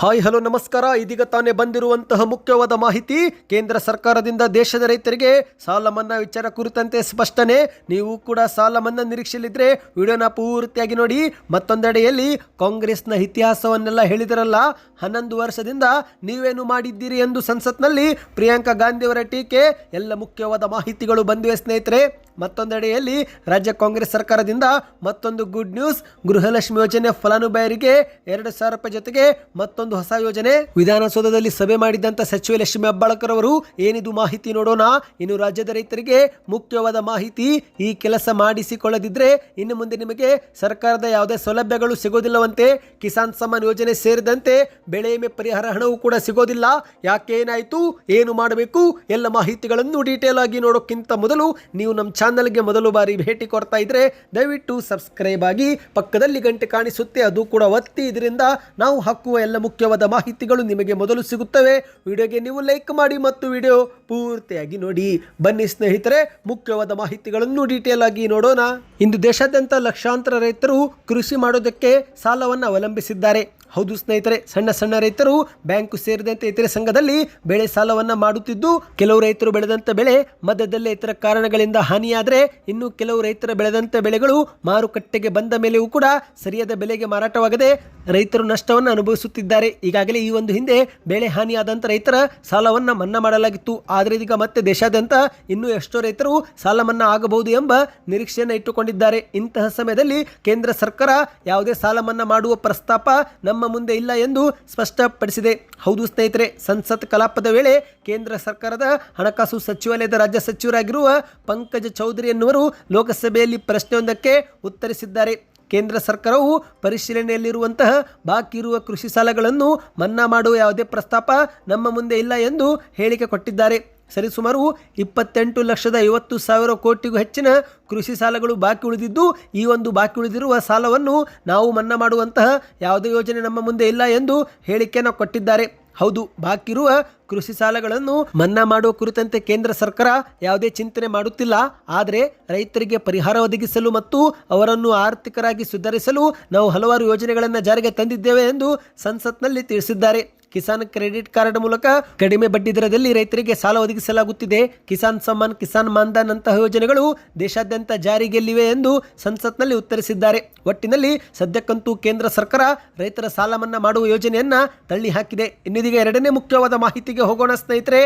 Hi, hello, ನಮಸ್ಕಾರ. ಇದೀಗ ತಾನೇ ಬಂದಿರುವಂತಹ ಮುಖ್ಯವಾದ ಮಾಹಿತಿ. ಕೇಂದ್ರ ಸರ್ಕಾರದಿಂದ ದೇಶದ ರೈತರಿಗೆ ಸಾಲ ಮನ್ನಾ ವಿಚಾರ ಕುರಿತಂತೆ ಸ್ಪಷ್ಟನೆ. ನೀವು ಕೂಡ ಸಾಲ ಮನ್ನಾ ನಿರೀಕ್ಷೆಯಲ್ಲಿದ್ದರೆ ವಿಡಿಯೋನ ಪೂರ್ತಿಯಾಗಿ ನೋಡಿ. ಮತ್ತೊಂದೆಡೆಯಲ್ಲಿ ಕಾಂಗ್ರೆಸ್ನ ಇತಿಹಾಸವನ್ನೆಲ್ಲ ಹೇಳಿದರಲ್ಲ, ಹನ್ನೊಂದು ವರ್ಷದಿಂದ ನೀವೇನು ಮಾಡಿದ್ದೀರಿ ಎಂದು ಸಂಸತ್ನಲ್ಲಿ ಪ್ರಿಯಾಂಕಾ ಗಾಂಧಿಯವರ ಟೀಕೆ. ಎಲ್ಲ ಮುಖ್ಯವಾದ ಮಾಹಿತಿಗಳು ಬಂದಿವೆ ಸ್ನೇಹಿತರೆ. ಮತ್ತೊಂದೆಡೆಯಲ್ಲಿ ರಾಜ್ಯ ಕಾಂಗ್ರೆಸ್ ಸರ್ಕಾರದಿಂದ ಮತ್ತೊಂದು ಗುಡ್ ನ್ಯೂಸ್. ಗೃಹಲಕ್ಷ್ಮಿ ಯೋಜನೆ ಫಲಾನುಭವಿಗೆ ಎರಡು ಸಾವಿರ ರೂಪಾಯಿ ಜೊತೆಗೆ ಮತ್ತೊಂದು ಹೊಸ ಯೋಜನೆ. ವಿಧಾನಸೌಧದಲ್ಲಿ ಸಭೆ ಮಾಡಿದಂತ ಸಚಿವ ಲಕ್ಷ್ಮಿ ಹೆಬ್ಬಾಳ್ಕರ್ ಅವರು ಏನಿದು ಮಾಹಿತಿ ನೋಡೋಣ. ಇನ್ನು ರಾಜ್ಯದ ರೈತರಿಗೆ ಮುಖ್ಯವಾದ ಮಾಹಿತಿ, ಈ ಕೆಲಸ ಮಾಡಿಸಿಕೊಳ್ಳದಿದ್ರೆ ಇನ್ನು ಮುಂದೆ ನಿಮಗೆ ಸರ್ಕಾರದ ಯಾವುದೇ ಸೌಲಭ್ಯಗಳು ಸಿಗೋದಿಲ್ಲವಂತೆ. ಕಿಸಾನ್ ಸಮ್ಮಾನ್ ಯೋಜನೆ ಸೇರಿದಂತೆ ಬೆಳೆ ವಿಮೆ ಪರಿಹಾರ ಹಣವೂ ಕೂಡ ಸಿಗೋದಿಲ್ಲ. ಯಾಕೆ ಏನಾಯಿತು, ಏನು ಮಾಡಬೇಕು, ಎಲ್ಲ ಮಾಹಿತಿಗಳನ್ನು ಡೀಟೇಲ್ ಆಗಿ ನೋಡೋಕ್ಕಿಂತ ಮೊದಲು ನೀವು ನಮ್ಮ ಚಾನಲ್ಗೆ ಮೊದಲು ಬಾರಿ ಭೇಟಿ ಕೊಡ್ತಾ ಇದ್ರೆ ದಯವಿಟ್ಟು ಸಬ್ಸ್ಕ್ರೈಬ್ ಆಗಿ ಪಕ್ಕದಲ್ಲಿ ಗಂಟೆ ಕಾಣಿಸುತ್ತೆ, ಅದು ಕೂಡ ಒತ್ತಿ. ಇದರಿಂದ ನಾವು ಹಾಕುವ ಎಲ್ಲ ಮುಖ್ಯವಾದ ಮಾಹಿತಿಗಳು ನಿಮಗೆ ಮೊದಲು ಸಿಗುತ್ತವೆ. ವಿಡಿಯೋಗೆ ನೀವು ಲೈಕ್ ಮಾಡಿ ಮತ್ತು ವಿಡಿಯೋ ಪೂರ್ತಿಯಾಗಿ ನೋಡಿ. ಬನ್ನಿ ಸ್ನೇಹಿತರೆ, ಮುಖ್ಯವಾದ ಮಾಹಿತಿಗಳನ್ನು ಡೀಟೇಲ್ ಆಗಿ ನೋಡೋಣ. ಇಂದು ದೇಶಾದ್ಯಂತ ಲಕ್ಷಾಂತರ ರೈತರು ಕೃಷಿ ಮಾಡೋದಕ್ಕೆ ಸಾಲವನ್ನು ಅವಲಂಬಿಸಿದ್ದಾರೆ. ಹೌದು ಸ್ನೇಹಿತರೆ, ಸಣ್ಣ ಸಣ್ಣ ರೈತರು ಬ್ಯಾಂಕು ಸೇರಿದಂತೆ ಇತರೆ ಸಂಘದಲ್ಲಿ ಬೆಳೆ ಸಾಲವನ್ನ ಮಾಡುತ್ತಿದ್ದು, ಕೆಲವು ರೈತರು ಬೆಳೆದಂತ ಬೆಳೆ ಮಧ್ಯದಲ್ಲೇ ಇತರ ಕಾರಣಗಳಿಂದ ಹಾನಿಯಾದರೆ ಇನ್ನು ಕೆಲವು ರೈತರ ಬೆಳೆದಂತ ಬೆಳೆಗಳು ಮಾರುಕಟ್ಟೆಗೆ ಬಂದ ಮೇಲೆಯೂ ಕೂಡ ಸರಿಯಾದ ಬೆಲೆಗೆ ಮಾರಾಟವಾಗದೆ ರೈತರು ನಷ್ಟವನ್ನು ಅನುಭವಿಸುತ್ತಿದ್ದಾರೆ. ಈಗಾಗಲೇ ಈ ಒಂದು ಹಿಂದೆ ಬೆಳೆ ಹಾನಿಯಾದಂಥ ರೈತರ ಸಾಲವನ್ನ ಮನ್ನಾ ಮಾಡಲಾಗಿತ್ತು. ಆದರೆ ಇದೀಗ ಮತ್ತೆ ದೇಶಾದ್ಯಂತ ಇನ್ನೂ ಎಷ್ಟೋ ರೈತರು ಸಾಲ ಮನ್ನಾ ಆಗಬಹುದು ಎಂಬ ನಿರೀಕ್ಷೆಯನ್ನು ಇಟ್ಟುಕೊಂಡಿದ್ದಾರೆ. ಇಂತಹ ಸಮಯದಲ್ಲಿ ಕೇಂದ್ರ ಸರ್ಕಾರ ಯಾವುದೇ ಸಾಲ ಮನ್ನಾ ಮಾಡುವ ಪ್ರಸ್ತಾಪ ನಮ್ಮ ಮುಂದೆ ಇಲ್ಲ ಎಂದು ಸ್ಪಷ್ಟಪಡಿಸಿದೆ. ಹೌದು ಸ್ನೇಹಿತರೆ, ಸಂಸತ್ ಕಲಾಪದ ವೇಳೆ ಕೇಂದ್ರ ಸರ್ಕಾರದ ಹಣಕಾಸು ಸಚಿವಾಲಯದ ರಾಜ್ಯ ಸಚಿವರಾಗಿರುವ ಪಂಕಜ ಚೌಧರಿ ಎನ್ನುವರು ಲೋಕಸಭೆಯಲ್ಲಿ ಪ್ರಶ್ನೆಯೊಂದಕ್ಕೆ ಉತ್ತರಿಸಿದ್ದಾರೆ. ಕೇಂದ್ರ ಸರ್ಕಾರವು ಪರಿಶೀಲನೆಯಲ್ಲಿರುವಂತಹ ಬಾಕಿ ಇರುವ ಕೃಷಿ ಸಾಲಗಳನ್ನು ಮನ್ನಾ ಮಾಡುವ ಯಾವುದೇ ಪ್ರಸ್ತಾಪ ನಮ್ಮ ಮುಂದೆ ಇಲ್ಲ ಎಂದು ಹೇಳಿಕೆ ಕೊಟ್ಟಿದ್ದಾರೆ. ಸರಿಸುಮಾರು ಇಪ್ಪತ್ತೆಂಟು ಲಕ್ಷದ ಐವತ್ತು ಸಾವಿರ ಕೋಟಿಗೂ ಹೆಚ್ಚಿನ ಕೃಷಿ ಸಾಲಗಳು ಬಾಕಿ ಉಳಿದಿದ್ದು, ಈ ಒಂದು ಬಾಕಿ ಉಳಿದಿರುವ ಸಾಲವನ್ನು ನಾವು ಮನ್ನಾ ಮಾಡುವಂತಹ ಯಾವುದೇ ಯೋಜನೆ ನಮ್ಮ ಮುಂದೆ ಇಲ್ಲ ಎಂದು ಹೇಳಿಕೆಯನ್ನು ಕೊಟ್ಟಿದ್ದಾರೆ. ಹೌದು, ಬಾಕಿ ಇರುವ ಕೃಷಿ ಸಾಲಗಳನ್ನು ಮನ್ನಾ ಮಾಡುವ ಕುರಿತಂತೆ ಕೇಂದ್ರ ಸರ್ಕಾರ ಯಾವುದೇ ಚಿಂತನೆ ಮಾಡುತ್ತಿಲ್ಲ. ಆದರೆ ರೈತರಿಗೆ ಪರಿಹಾರ ಒದಗಿಸಲು ಮತ್ತು ಅವರನ್ನು ಆರ್ಥಿಕರಾಗಿ ಸುಧಾರಿಸಲು ನಾವು ಹಲವಾರು ಯೋಜನೆಗಳನ್ನು ಜಾರಿಗೆ ತಂದಿದ್ದೇವೆ ಎಂದು ಸಂಸತ್ನಲ್ಲಿ ತಿಳಿಸಿದ್ದಾರೆ. ಕಿಸಾನ್ ಕ್ರೆಡಿಟ್ ಕಾರ್ಡ್ ಮೂಲಕ ಕಡಿಮೆ ಬಡ್ಡಿ ದರದಲ್ಲಿ ರೈತರಿಗೆ ಸಾಲ ಒದಗಿಸಲಾಗುತ್ತಿದೆ. ಕಿಸಾನ್ ಸಮ್ಮಾನ್, ಕಿಸಾನ್ ಮಾನ್ಧನ್ ಅಂತಹ ಯೋಜನೆಗಳು ದೇಶಾದ್ಯಂತ ಜಾರಿಗೆಲ್ಲಿವೆ ಎಂದು ಸಂಸತ್ನಲ್ಲಿ ಉತ್ತರಿಸಿದ್ದಾರೆ. ಒಟ್ಟಿನಲ್ಲಿ ಸದ್ಯಕ್ಕಂತೂ ಕೇಂದ್ರ ಸರ್ಕಾರ ರೈತರ ಸಾಲ ಮನ್ನಾ ಮಾಡುವ ಯೋಜನೆಯನ್ನ ತಳ್ಳಿ ಹಾಕಿದೆ ಇನ್ನಿದೀಗ ಎರಡನೇ ಮುಖ್ಯವಾದ ಮಾಹಿತಿಗೆ ಹೋಗೋಣ ಸ್ನೇಹಿತರೆ.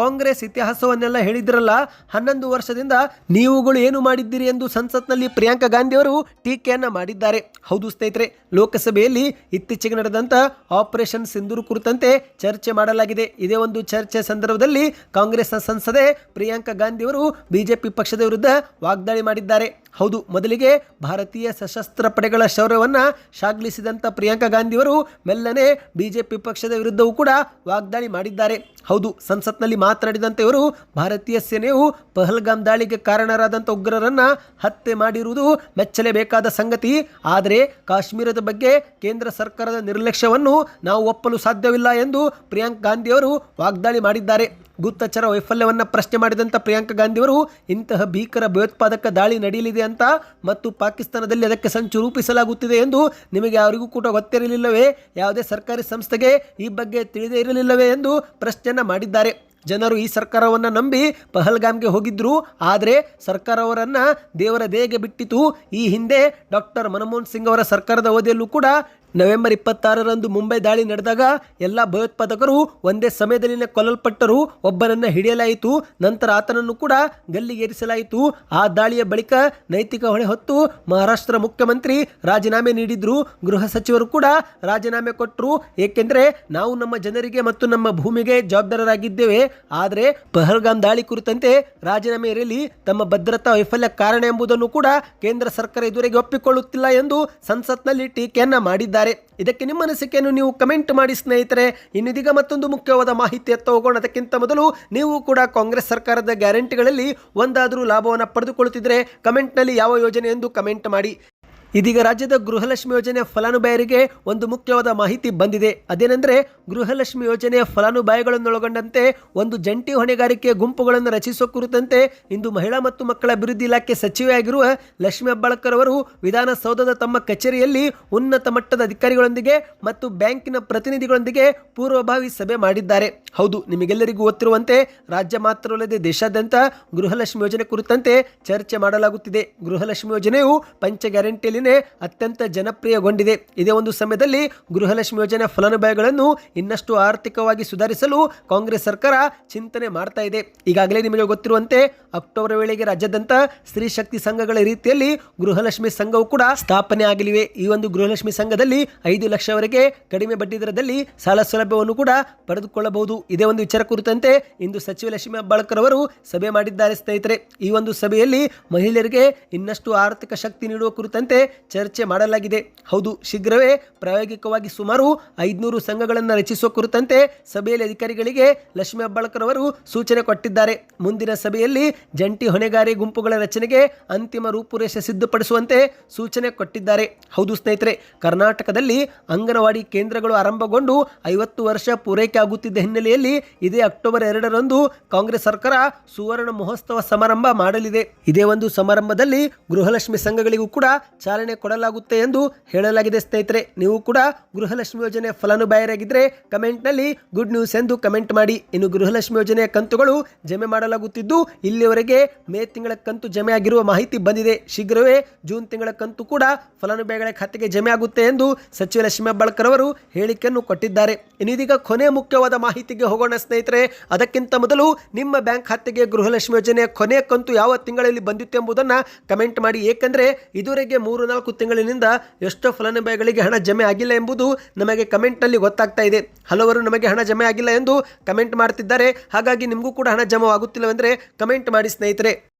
ಕಾಂಗ್ರೆಸ್ ಇತಿಹಾಸವನ್ನೆಲ್ಲ ಹೇಳಿದ್ರಲ್ಲ, ಹನ್ನೊಂದು ವರ್ಷದಿಂದ ನೀವುಗಳು ಏನು ಮಾಡಿದ್ದೀರಿ ಎಂದು ಸಂಸತ್ನಲ್ಲಿ ಪ್ರಿಯಾಂಕಾ ಗಾಂಧಿಯವರು ಟೀಕೆಯನ್ನು ಮಾಡಿದ್ದಾರೆ. ಹೌದು ಸ್ನೇಹಿತರೆ, ಲೋಕಸಭೆಯಲ್ಲಿ ಇತ್ತೀಚೆಗೆ ನಡೆದಂತ ಆಪರೇಷನ್ ಸಿಂಧೂರು ಕುರಿತಂತೆ ಚರ್ಚೆ ಮಾಡಲಾಗಿದೆ. ಇದೇ ಒಂದು ಚರ್ಚೆ ಸಂದರ್ಭದಲ್ಲಿ ಕಾಂಗ್ರೆಸ್ನ ಸಂಸದೆ ಪ್ರಿಯಾಂಕಾ ಗಾಂಧಿಯವರು ಬಿಜೆಪಿ ಪಕ್ಷದ ವಿರುದ್ಧ ವಾಗ್ದಾಳಿ ಮಾಡಿದ್ದಾರೆ. ಹೌದು, ಮೊದಲಿಗೆ ಭಾರತೀಯ ಸಶಸ್ತ್ರ ಪಡೆಗಳ ಶೌರ್ಯವನ್ನು ಶಾಗ್ಲಿಸಿದಂಥ ಪ್ರಿಯಾಂಕಾ ಗಾಂಧಿಯವರು ಮೆಲ್ಲನೆ ಬಿಜೆಪಿ ಪಕ್ಷದ ವಿರುದ್ಧವೂ ಕೂಡ ವಾಗ್ದಾಳಿ ಮಾಡಿದ್ದಾರೆ. ಹೌದು, ಸಂಸತ್ನಲ್ಲಿ ಮಾತನಾಡಿದಂತೆ ಇವರು ಭಾರತೀಯ ಸೇನೆಯು ಪಹಲ್ಗಾಮ್ ದಾಳಿಗೆ ಕಾರಣರಾದಂಥ ಉಗ್ರರನ್ನು ಹತ್ಯೆ ಮಾಡಿರುವುದು ಮೆಚ್ಚಲೇಬೇಕಾದ ಸಂಗತಿ. ಆದರೆ ಕಾಶ್ಮೀರದ ಬಗ್ಗೆ ಕೇಂದ್ರ ಸರ್ಕಾರದ ನಿರ್ಲಕ್ಷ್ಯವನ್ನು ನಾವು ಒಪ್ಪಲು ಸಾಧ್ಯವಿಲ್ಲ ಎಂದು ಪ್ರಿಯಾಂಕ್ ಗಾಂಧಿಯವರು ವಾಗ್ದಾಳಿ ಮಾಡಿದ್ದಾರೆ. ಗುಪ್ತಚರ ವೈಫಲ್ಯವನ್ನು ಪ್ರಶ್ನೆ ಮಾಡಿದಂಥ ಪ್ರಿಯಾಂಕಾ ಗಾಂಧಿಯವರು, ಇಂತಹ ಭೀಕರ ಭಯೋತ್ಪಾದಕ ದಾಳಿ ನಡೆಯಲಿದೆ ಅಂತ ಮತ್ತು ಪಾಕಿಸ್ತಾನದಲ್ಲಿ ಅದಕ್ಕೆ ಸಂಚು ರೂಪಿಸಲಾಗುತ್ತಿದೆ ಎಂದು ನಿಮಗೆ ಯಾರಿಗೂ ಕೂಡ ಗೊತ್ತಿರಲಿಲ್ಲವೇ? ಯಾವುದೇ ಸರ್ಕಾರಿ ಸಂಸ್ಥೆಗೆ ಈ ಬಗ್ಗೆ ತಿಳಿದೇ ಇರಲಿಲ್ಲವೇ ಎಂದು ಪ್ರಶ್ನೆಯನ್ನು ಮಾಡಿದ್ದಾರೆ. ಜನರು ಈ ಸರ್ಕಾರವನ್ನು ನಂಬಿ ಪಹಲ್ಗಾಮ್ಗೆ ಹೋಗಿದ್ದರು ಆದರೆ ಸರ್ಕಾರ ಅವರನ್ನು ದೇವರ ದೇಹಗೆ ಬಿಟ್ಟಿತು. ಈ ಹಿಂದೆ ಡಾಕ್ಟರ್ ಮನಮೋಹನ್ ಸಿಂಗ್ ಅವರ ಸರ್ಕಾರದ ಅವಧಿಯಲ್ಲೂ ಕೂಡ ನವೆಂಬರ್ ಇಪ್ಪತ್ತಾರರಂದು ಮುಂಬೈ ದಾಳಿ ನಡೆದಾಗ ಎಲ್ಲ ಭಯೋತ್ಪಾದಕರು ಒಂದೇ ಸಮಯದಲ್ಲಿನ ಕೊಲ್ಲಲ್ಪಟ್ಟರು, ಒಬ್ಬನನ್ನು ಹಿಡಿಯಲಾಯಿತು, ನಂತರ ಆತನನ್ನು ಕೂಡ ಗಲ್ಲಿಗೇರಿಸಲಾಯಿತು ಆ ದಾಳಿಯ ಬಳಿಕ ನೈತಿಕ ಹೊಣೆ ಹೊತ್ತು ಮಹಾರಾಷ್ಟ್ರ ಮುಖ್ಯಮಂತ್ರಿ ರಾಜೀನಾಮೆ ನೀಡಿದ್ರು. ಗೃಹ ಸಚಿವರು ಕೂಡ ರಾಜೀನಾಮೆ ಕೊಟ್ಟರು ಏಕೆಂದರೆ ನಾವು ನಮ್ಮ ಜನರಿಗೆ ಮತ್ತು ನಮ್ಮ ಭೂಮಿಗೆ ಜವಾಬ್ದಾರರಾಗಿದ್ದೇವೆ. ಆದರೆ ಪಹಲ್ಗಾಮ್ ದಾಳಿ ಕುರಿತಂತೆ ರಾಜೀನಾಮೆ ಇರಲಿ, ತಮ್ಮ ಭದ್ರತಾ ವೈಫಲ್ಯ ಕಾರಣ ಎಂಬುದನ್ನು ಕೂಡ ಕೇಂದ್ರ ಸರ್ಕಾರ ಇದುವರೆಗೆ ಒಪ್ಪಿಕೊಳ್ಳುತ್ತಿಲ್ಲ ಎಂದು ಸಂಸತ್ನಲ್ಲಿ ಟೀಕೆಯನ್ನು ಮಾಡಿದ್ದಾರೆ. ಇದಕ್ಕೆ ನಿಮ್ಮ ಅನಿಸಿಕೆಯನ್ನು ನೀವು ಕಮೆಂಟ್ ಮಾಡಿ ಸ್ನೇಹಿತರೆ. ಇನ್ನಿದೀಗ ಮತ್ತೊಂದು ಮುಖ್ಯವಾದ ಮಾಹಿತಿ ಎತ್ತ ಹೋಗೋಣ. ಅದಕ್ಕಿಂತ ಮೊದಲು ನೀವು ಕೂಡ ಕಾಂಗ್ರೆಸ್ ಸರ್ಕಾರದ ಗ್ಯಾರಂಟಿಗಳಲ್ಲಿ ಒಂದಾದರೂ ಲಾಭವನ್ನು ಪಡೆದುಕೊಳ್ಳುತ್ತಿದ್ದರೆ ಕಮೆಂಟ್ನಲ್ಲಿ ಯಾವ ಯೋಜನೆ ಎಂದು ಕಮೆಂಟ್ ಮಾಡಿ. ಇದೀಗ ರಾಜ್ಯದ ಗೃಹಲಕ್ಷ್ಮಿ ಯೋಜನೆಯ ಫಲಾನುಭವಿಯರಿಗೆ ಒಂದು ಮುಖ್ಯವಾದ ಮಾಹಿತಿ ಬಂದಿದೆ. ಅದೇನೆಂದರೆ, ಗೃಹಲಕ್ಷ್ಮಿ ಯೋಜನೆಯ ಫಲಾನುಭವಿಗಳನ್ನೊಳಗೊಂಡಂತೆ ಒಂದು ಜಂಟಿ ಹೊಣೆಗಾರಿಕೆ ಗುಂಪುಗಳನ್ನು ರಚಿಸುವ ಕುರಿತಂತೆ ಇಂದು ಮಹಿಳಾ ಮತ್ತು ಮಕ್ಕಳ ಅಭಿವೃದ್ಧಿ ಇಲಾಖೆ ಸಚಿವೆಯಾಗಿರುವ ಲಕ್ಷ್ಮಿ ಹೆಬ್ಬಾಳ್ಕರ್ ಅವರು ವಿಧಾನಸೌಧದ ತಮ್ಮ ಕಚೇರಿಯಲ್ಲಿ ಉನ್ನತ ಮಟ್ಟದ ಅಧಿಕಾರಿಗಳೊಂದಿಗೆ ಮತ್ತು ಬ್ಯಾಂಕಿನ ಪ್ರತಿನಿಧಿಗಳೊಂದಿಗೆ ಪೂರ್ವಭಾವಿ ಸಭೆ ಮಾಡಿದ್ದಾರೆ. ಹೌದು, ನಿಮಗೆಲ್ಲರಿಗೂ ಗೊತ್ತಿರುವಂತೆ ರಾಜ್ಯ ಮಾತ್ರವಲ್ಲದೆ ದೇಶಾದ್ಯಂತ ಗೃಹಲಕ್ಷ್ಮಿ ಯೋಜನೆ ಕುರಿತಂತೆ ಚರ್ಚೆ ಮಾಡಲಾಗುತ್ತಿದೆ. ಗೃಹಲಕ್ಷ್ಮಿ ಯೋಜನೆಯು ಪಂಚ ಗ್ಯಾರಂಟಿಯಲ್ಲಿನೇ ಅತ್ಯಂತ ಜನಪ್ರಿಯಗೊಂಡಿದೆ. ಇದೇ ಒಂದು ಸಮಯದಲ್ಲಿ ಗೃಹಲಕ್ಷ್ಮಿ ಯೋಜನೆ ಫಲಾನುಭವಿಗಳನ್ನು ಇನ್ನಷ್ಟು ಆರ್ಥಿಕವಾಗಿ ಸುಧಾರಿಸಲು ಕಾಂಗ್ರೆಸ್ ಸರ್ಕಾರ ಚಿಂತನೆ ಮಾಡ್ತಾ ಇದೆ. ಈಗಾಗಲೇ ನಿಮಗೆ ಗೊತ್ತಿರುವಂತೆ ಅಕ್ಟೋಬರ್ ವೇಳೆಗೆ ರಾಜ್ಯಾದ್ಯಂತ ಸ್ತ್ರೀ ಶಕ್ತಿ ಸಂಘಗಳ ರೀತಿಯಲ್ಲಿ ಗೃಹಲಕ್ಷ್ಮಿ ಸಂಘವು ಕೂಡ ಸ್ಥಾಪನೆ ಆಗಲಿವೆ. ಈ ಒಂದು ಗೃಹಲಕ್ಷ್ಮಿ ಸಂಘದಲ್ಲಿ ಐದು ಲಕ್ಷವರೆಗೆ ಕಡಿಮೆ ಬಡ್ಡಿ ದರದಲ್ಲಿ ಸಾಲ ಸೌಲಭ್ಯವನ್ನು ಕೂಡ ಪಡೆದುಕೊಳ್ಳಬಹುದು. ಇದೇ ಒಂದು ವಿಚಾರ ಕುರಿತಂತೆ ಇಂದು ಸಚಿವ ಲಕ್ಷ್ಮೀ ಹೆಬ್ಬಾಳ್ಕರ್ ಅವರು ಸಭೆ ಮಾಡಿದ್ದಾರೆ ಸ್ನೇಹಿತರೆ. ಈ ಒಂದು ಸಭೆಯಲ್ಲಿ ಮಹಿಳೆಯರಿಗೆ ಇನ್ನಷ್ಟು ಆರ್ಥಿಕ ಶಕ್ತಿ ನೀಡುವ ಕುರಿತಂತೆ ಚರ್ಚೆ ಮಾಡಲಾಗಿದೆ. ಹೌದು, ಶೀಘ್ರವೇ ಪ್ರಾಯೋಗಿಕವಾಗಿ ಸುಮಾರು ಐದುನೂರು ಸಂಘಗಳನ್ನು ರಚಿಸುವ ಕುರಿತಂತೆ ಸಭೆಯಲ್ಲಿ ಅಧಿಕಾರಿಗಳಿಗೆ ಲಕ್ಷ್ಮೀ ಹೆಬ್ಬಾಳ್ಕರ್ ಅವರು ಸೂಚನೆ ಕೊಟ್ಟಿದ್ದಾರೆ. ಮುಂದಿನ ಸಭೆಯಲ್ಲಿ ಜಂಟಿ ಹೊಣೆಗಾರಿ ಗುಂಪುಗಳ ರಚನೆಗೆ ಅಂತಿಮ ರೂಪುರೇಷೆ ಸಿದ್ಧಪಡಿಸುವಂತೆ ಸೂಚನೆ ಕೊಟ್ಟಿದ್ದಾರೆ. ಹೌದು ಸ್ನೇಹಿತರೆ, ಕರ್ನಾಟಕದಲ್ಲಿ ಅಂಗನವಾಡಿ ಕೇಂದ್ರಗಳು ಆರಂಭಗೊಂಡು ಐವತ್ತು ವರ್ಷ ಪೂರೈಕೆ ಆಗುತ್ತಿದ್ದ ಹಿನ್ನೆಲೆಯಲ್ಲಿ ಇದೇ ಅಕ್ಟೋಬರ್ ಎರಡರಂದು ಕಾಂಗ್ರೆಸ್ ಸರ್ಕಾರ ಸುವರ್ಣ ಮಹೋತ್ಸವ ಸಮಾರಂಭ ಮಾಡಲಿದೆ. ಇದೇ ಒಂದು ಸಮಾರಂಭದಲ್ಲಿ ಗೃಹಲಕ್ಷ್ಮಿ ಸಂಘಗಳಿಗೂ ಕೂಡ ಚಾಲನೆ ಕೊಡಲಾಗುತ್ತೆ ಎಂದು ಹೇಳಲಾಗಿದೆ ಸ್ನೇಹಿತರೆ. ನೀವು ಕೂಡ ಗೃಹಲಕ್ಷ್ಮಿ ಯೋಜನೆ ಫಲಾನುಭವಿಯಾಗಿದ್ದರೆ ಕಮೆಂಟ್ನಲ್ಲಿ ಗುಡ್ ನ್ಯೂಸ್ ಎಂದು ಕಮೆಂಟ್ ಮಾಡಿ. ಇನ್ನು ಗೃಹಲಕ್ಷ್ಮಿ ಯೋಜನೆಯ ಕಂತುಗಳು ಜಮೆ ಮಾಡಲಾಗುತ್ತಿದ್ದು ಇಲ್ಲಿಯವರೆಗೆ ಮೇ ತಿಂಗಳ ಕಂತು ಜಮೆ ಆಗಿರುವ ಮಾಹಿತಿ ಬಂದಿದೆ. ಶೀಘ್ರವೇ ಜೂನ್ ತಿಂಗಳ ಕಂತು ಕೂಡ ಫಲಾನುಭವಿಗಳ ಖಾತೆಗೆ ಜಮೆ ಆಗುತ್ತೆ ಎಂದು ಸಚಿವ ಲಕ್ಷ್ಮೀ ಹೆಬ್ಬಾಳ್ಕರ್ ಅವರು ಹೇಳಿಕೆಯನ್ನು ಕೊಟ್ಟಿದ್ದಾರೆ. ಇನ್ನಿದೀಗ ಕೊನೆ ಮುಖ್ಯವಾದ ಮಾಹಿತಿಗೆ ಹೋಗೋಣ ಸ್ನೇಹಿತರೆ. ಅದಕ್ಕಿಂತ ಮೊದಲು ನಿಮ್ಮ ಬ್ಯಾಂಕ್ ಖಾತೆಗೆ ಗೃಹಲಕ್ಷ್ಮಿ ಯೋಜನೆಯ ಕೊನೆಯ ಕಂತು ಯಾವ ತಿಂಗಳಲ್ಲಿ ಬಂದಿತ್ತು ಎಂಬುದನ್ನು ಕಮೆಂಟ್ ಮಾಡಿ. ಏಕೆಂದರೆ ಇದುವರೆಗೆ ಮೂರು ನಾಲ್ಕು ತಿಂಗಳಿನಿಂದ ಎಷ್ಟೋ ಫಲಾನುಭವಿಗಳಿಗೆ ಹಣ ಜಮೆ ಆಗಿಲ್ಲ ಎಂಬುದು ನಮಗೆ ಕಮೆಂಟ್ನಲ್ಲಿ ಗೊತ್ತಾಗ್ತಾ ಇದೆ. ಹಲವರು ನಮಗೆ ಹಣ ಜಮೆ ಆಗಿಲ್ಲ ಎಂದು ಕಮೆಂಟ್ ಮಾಡ್ತಿದ್ದಾರೆ. ಹಾಗಾಗಿ ನಿಮಗೂ ಕೂಡ ಹಣ ಜಮವಾಗುತ್ತಿಲ್ಲವೆಂದರೆ ಕಮೆಂಟ್ ಮಾಡಿ ಸ್ನೇಹಿತರೆ.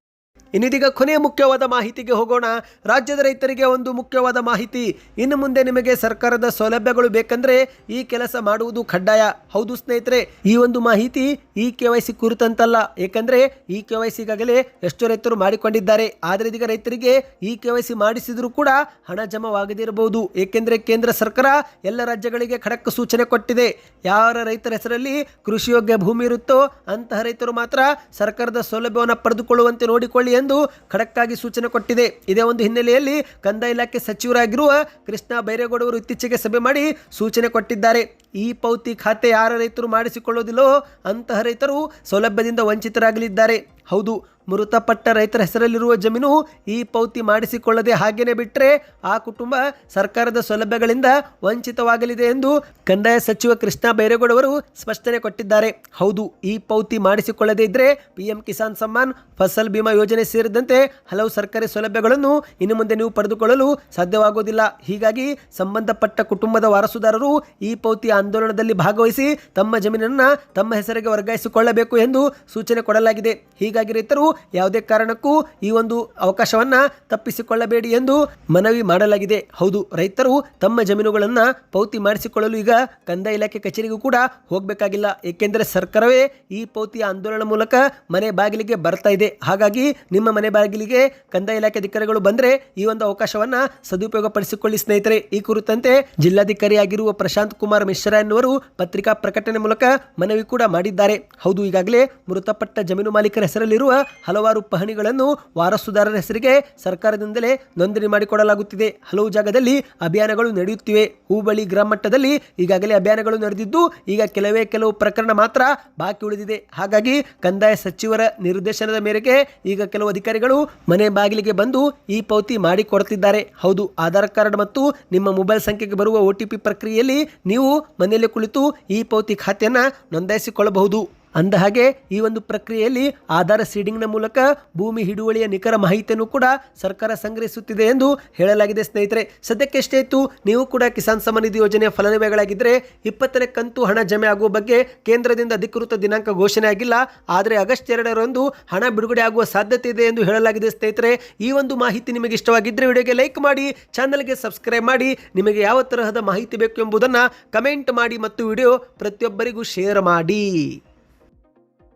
ಇನ್ನಿದೀಗ ಕೊನೆಯ ಮುಖ್ಯವಾದ ಮಾಹಿತಿಗೆ ಹೋಗೋಣ. ರಾಜ್ಯದ ರೈತರಿಗೆ ಒಂದು ಮುಖ್ಯವಾದ ಮಾಹಿತಿ. ಇನ್ನು ಮುಂದೆ ನಿಮಗೆ ಸರ್ಕಾರದ ಸೌಲಭ್ಯಗಳು ಬೇಕಂದ್ರೆ ಈ ಕೆಲಸ ಮಾಡುವುದು ಕಡ್ಡಾಯ. ಹೌದು ಸ್ನೇಹಿತರೆ, ಈ ಒಂದು ಮಾಹಿತಿ ಇ ಕೆ ವೈ ಸಿ ಕುರಿತಂತಲ್ಲ. ಏಕೆಂದರೆ ಈ ಕೆ ವೈ ಸಿಗಾಗಲೇ ಎಷ್ಟೋ ರೈತರು ಮಾಡಿಕೊಂಡಿದ್ದಾರೆ. ಆದರೆ ಇದೀಗ ರೈತರಿಗೆ ಈ ಕೆ ವೈ ಸಿ ಮಾಡಿಸಿದರೂ ಕೂಡ ಹಣ ಜಮವಾಗದಿರಬಹುದು ಏಕೆಂದರೆ ಕೇಂದ್ರ ಸರ್ಕಾರ ಎಲ್ಲ ರಾಜ್ಯಗಳಿಗೆ ಖಡಕ್ ಸೂಚನೆ ಕೊಟ್ಟಿದೆ. ಯಾರ ರೈತರ ಹೆಸರಲ್ಲಿ ಕೃಷಿಯೋಗ್ಯ ಭೂಮಿ ಇರುತ್ತೋ ಅಂತಹ ರೈತರು ಮಾತ್ರ ಸರ್ಕಾರದ ಸೌಲಭ್ಯವನ್ನು ಪಡೆದುಕೊಳ್ಳುವಂತೆ ನೋಡಿಕೊಳ್ಳಿ ಎಂದು ಖಡಕ್ಕಾಗಿ ಸೂಚನೆ ಕೊಟ್ಟಿದೆ. ಇದೇ ಒಂದು ಹಿನ್ನೆಲೆಯಲ್ಲಿ ಕಂದಾಯ ಇಲಾಖೆ ಸಚಿವರಾಗಿರುವ ಕೃಷ್ಣ ಬೈರೇಗೌಡ ಅವರು ಇತ್ತೀಚೆಗೆ ಸಭೆ ಮಾಡಿ ಸೂಚನೆ ಕೊಟ್ಟಿದ್ದಾರೆ. ಈ ಪೌತಿ ಖಾತೆ ಯಾರ ರೈತರು ಮಾಡಿಸಿಕೊಳ್ಳೋದಿಲ್ಲೋ ಅಂತಹ ರೈತರು ಸೌಲಭ್ಯದಿಂದ ವಂಚಿತರಾಗಲಿದ್ದಾರೆ. ಹೌದು ಮೃತಪಟ್ಟ ರೈತರ ಹೆಸರಲ್ಲಿರುವ ಜಮೀನು ಈ ಪೌತಿ ಮಾಡಿಸಿಕೊಳ್ಳದೆ ಹಾಗೇನೆ ಬಿಟ್ಟರೆ ಆ ಕುಟುಂಬ ಸರ್ಕಾರದ ಸೌಲಭ್ಯಗಳಿಂದ ವಂಚಿತವಾಗಲಿದೆ ಎಂದು ಕಂದಾಯ ಸಚಿವ ಕೃಷ್ಣ ಬೈರೇಗೌಡ ಅವರು ಸ್ಪಷ್ಟನೆ ಕೊಟ್ಟಿದ್ದಾರೆ. ಹೌದು, ಈ ಪೌತಿ ಮಾಡಿಸಿಕೊಳ್ಳದೇ ಇದ್ದರೆ ಪಿಎಂ ಕಿಸಾನ್ ಸಮ್ಮಾನ್ ಫಸಲ್ ಬಿಮಾ ಯೋಜನೆ ಸೇರಿದಂತೆ ಹಲವು ಸರ್ಕಾರಿ ಸೌಲಭ್ಯಗಳನ್ನು ಇನ್ನು ಮುಂದೆ ನೀವು ಪಡೆದುಕೊಳ್ಳಲು ಸಾಧ್ಯವಾಗುವುದಿಲ್ಲ ಹೀಗಾಗಿ ಸಂಬಂಧಪಟ್ಟ ಕುಟುಂಬದ ವಾರಸುದಾರರು ಈ ಪೌತಿ ಆಂದೋಲನದಲ್ಲಿ ಭಾಗವಹಿಸಿ ತಮ್ಮ ಜಮೀನನ್ನು ತಮ್ಮ ಹೆಸರಿಗೆ ವರ್ಗಾಯಿಸಿಕೊಳ್ಳಬೇಕು ಎಂದು ಸೂಚನೆ ಕೊಡಲಾಗಿದೆ. ಹೀಗಾಗಿ ರೈತರು ಯಾವುದೇ ಕಾರಣಕ್ಕೂ ಈ ಒಂದು ಅವಕಾಶವನ್ನ ತಪ್ಪಿಸಿಕೊಳ್ಳಬೇಡಿ ಎಂದು ಮನವಿ ಮಾಡಲಾಗಿದೆ. ಹೌದು, ರೈತರು ತಮ್ಮ ಜಮೀನುಗಳನ್ನು ಪೌತಿ ಮಾಡಿಸಿಕೊಳ್ಳಲು ಈಗ ಕಂದಾಯ ಇಲಾಖೆ ಕಚೇರಿಗೂ ಕೂಡ ಹೋಗಬೇಕಾಗಿಲ್ಲ. ಏಕೆಂದರೆ ಸರ್ಕಾರವೇ ಈ ಪೌತಿ ಆಂದೋಲನ ಮೂಲಕ ಮನೆ ಬಾಗಿಲಿಗೆ ಬರ್ತಾ ಇದೆ. ಹಾಗಾಗಿ ನಿಮ್ಮ ಮನೆ ಬಾಗಿಲಿಗೆ ಕಂದಾಯ ಇಲಾಖೆ ಅಧಿಕಾರಿಗಳು ಬಂದರೆ ಈ ಒಂದು ಅವಕಾಶವನ್ನ ಸದುಪಯೋಗ ಪಡಿಸಿಕೊಳ್ಳಿ ಸ್ನೇಹಿತರೆ, ಈ ಕುರಿತಂತೆ ಜಿಲ್ಲಾಧಿಕಾರಿಯಾಗಿರುವ ಪ್ರಶಾಂತ್ ಕುಮಾರ್ ಮಿಶ್ರಾ ಎನ್ನುವರು ಪತ್ರಿಕಾ ಪ್ರಕಟಣೆ ಮೂಲಕ ಮನವಿ ಕೂಡ ಮಾಡಿದ್ದಾರೆ. ಹೌದು, ಈಗಾಗಲೇ ಮೃತಪಟ್ಟ ಜಮೀನು ಮಾಲೀಕರ ಹೆಸರಲ್ಲಿರುವ ಹಲವಾರು ಪಹಣಿಗಳನ್ನು ವಾರಸುದಾರರ ಹೆಸರಿಗೆ ಸರ್ಕಾರದಿಂದಲೇ ನೋಂದಣಿ ಮಾಡಿಕೊಡಲಾಗುತ್ತಿದೆ. ಹಲವು ಜಾಗದಲ್ಲಿ ಅಭಿಯಾನಗಳು ನಡೆಯುತ್ತಿವೆ. ಹೂಬಳಿ ಗ್ರಾಮ ಮಟ್ಟದಲ್ಲಿ ಈಗಾಗಲೇ ಅಭಿಯಾನಗಳು ನಡೆದಿದ್ದು, ಈಗ ಕೆಲವೇ ಕೆಲವು ಪ್ರಕರಣ ಮಾತ್ರ ಬಾಕಿ ಉಳಿದಿದೆ. ಹಾಗಾಗಿ ಕಂದಾಯ ಸಚಿವರ ನಿರ್ದೇಶನದ ಮೇರೆಗೆ ಈಗ ಕೆಲವು ಅಧಿಕಾರಿಗಳು ಮನೆ ಬಾಗಿಲಿಗೆ ಬಂದು ಈ ಪೌತಿ ಮಾಡಿಕೊಡುತ್ತಿದ್ದಾರೆ ಹೌದು, ಆಧಾರ್ ಕಾರ್ಡ್ ಮತ್ತು ನಿಮ್ಮ ಮೊಬೈಲ್ ಸಂಖ್ಯೆಗೆ ಬರುವ ಒ ಪ್ರಕ್ರಿಯೆಯಲ್ಲಿ ನೀವು ಮನೆಯಲ್ಲೇ ಕುಳಿತು ಈ ಪೌತಿ ಖಾತೆಯನ್ನು ನೋಂದಾಯಿಸಿಕೊಳ್ಳಬಹುದು. ಅಂದ ಹಾಗೆ ಈ ಒಂದು ಪ್ರಕ್ರಿಯೆಯಲ್ಲಿ ಆಧಾರ್ ಸೀಡಿಂಗ್ನ ಮೂಲಕ ಭೂಮಿ ಹಿಡುವಳಿಯ ನಿಖರ ಮಾಹಿತಿಯನ್ನು ಕೂಡ ಸರ್ಕಾರ ಸಂಗ್ರಹಿಸುತ್ತಿದೆ ಎಂದು ಹೇಳಲಾಗಿದೆ ಸ್ನೇಹಿತರೆ. ಸದ್ಯಕ್ಕೆ ಎಷ್ಟೇ ಇತ್ತು, ನೀವು ಕೂಡ ಕಿಸಾನ್ ಸಮ್ಮಾನ್ ನಿಧಿ ಯೋಜನೆಯ ಫಲಾನುಭವಿಗಳಾಗಿದ್ದರೆ ಇಪ್ಪತ್ತನೇ ಕಂತು ಹಣ ಜಮೆ ಆಗುವ ಬಗ್ಗೆ ಕೇಂದ್ರದಿಂದ ಅಧಿಕೃತ ದಿನಾಂಕ ಘೋಷಣೆ ಆಗಿಲ್ಲ. ಆದರೆ ಆಗಸ್ಟ್ ಎರಡರಂದು ಹಣ ಬಿಡುಗಡೆ ಆಗುವ ಸಾಧ್ಯತೆ ಇದೆ ಎಂದು ಹೇಳಲಾಗಿದೆ ಸ್ನೇಹಿತರೆ. ಈ ಒಂದು ಮಾಹಿತಿ ನಿಮಗೆ ಇಷ್ಟವಾಗಿದ್ದರೆ ವಿಡಿಯೋಗೆ ಲೈಕ್ ಮಾಡಿ, ಚಾನಲ್ಗೆ ಸಬ್ಸ್ಕ್ರೈಬ್ ಮಾಡಿ, ನಿಮಗೆ ಯಾವ ತರಹದ ಮಾಹಿತಿ ಬೇಕು ಎಂಬುದನ್ನು ಕಮೆಂಟ್ ಮಾಡಿ ಮತ್ತು ವಿಡಿಯೋ ಪ್ರತಿಯೊಬ್ಬರಿಗೂ ಶೇರ್ ಮಾಡಿ.